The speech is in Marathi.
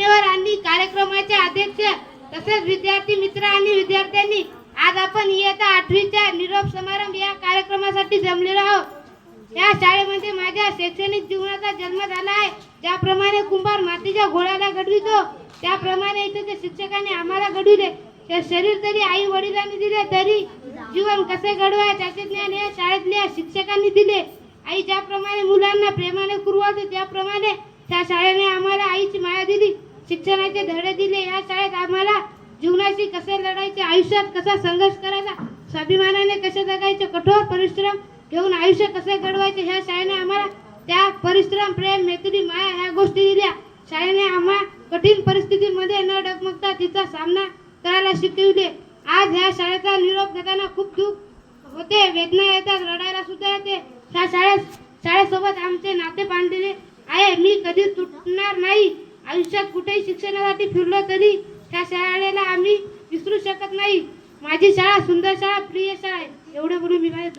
मान्यवर आणि कार्यक्रमाचे अध्यक्ष तसेच विद्यार्थी मित्र आणि विद्यार्थ्यांनी आज आपण इयत्ता आठवीच्या निरोप समारंभ या कार्यक्रमासाठी जमलेलो आहोत. या शाळेमध्ये माझ्या शैक्षणिक जीवनाचा जन्म झाला आहे. ज्याप्रमाणे कुंभार मातीच्या घोड्याला घडवितो त्याप्रमाणे इथे ते शिक्षकांनी आम्हाला घडविले ते शरीर तरी आई वडिलांनी दिले तरी जीवन कसे घडवाय त्याचे ज्ञान या शाळेतल्या शिक्षकांनी दिले. आई ज्याप्रमाणे मुलांना प्रेमाने कुरवाते त्याप्रमाणे त्या शाळेने आम्हाला आईची माया दिली. शिक्षणाचे धडे दिले या शाळेत आम्हाला जीवनाशी कसे लढायचे आयुष्यात कसा संघर्ष करायचा स्वाभिमानाने कसे जगायचे कठोर परिश्रम घेऊन आयुष्य कसे घडवायचे ह्या शाळेने आम्हाला त्या परिश्रम प्रेम मैत्री माया ह्या गोष्टी दिल्या. शाळेने आम्हा कठीण परिस्थितीमध्ये न डगमगता तिचा सामना करायला शिकविले. आज ह्या शाळेचा निरोप घेताना खूप दुःख होते वेदना येतात रडायला सुद्धा येते. ह्या शाळेत शाळेसोबत आमचे नाते बांधलेले आहे. मी कधी तुट आयुष्यात कुठेही शिक्षणासाठी फिरलो तरी त्या शाळेला आम्ही विसरू शकत नाही. माझी शाळा सुंदर शाळा प्रिय शाळा आहे. एवढं बोलून मी माझ्या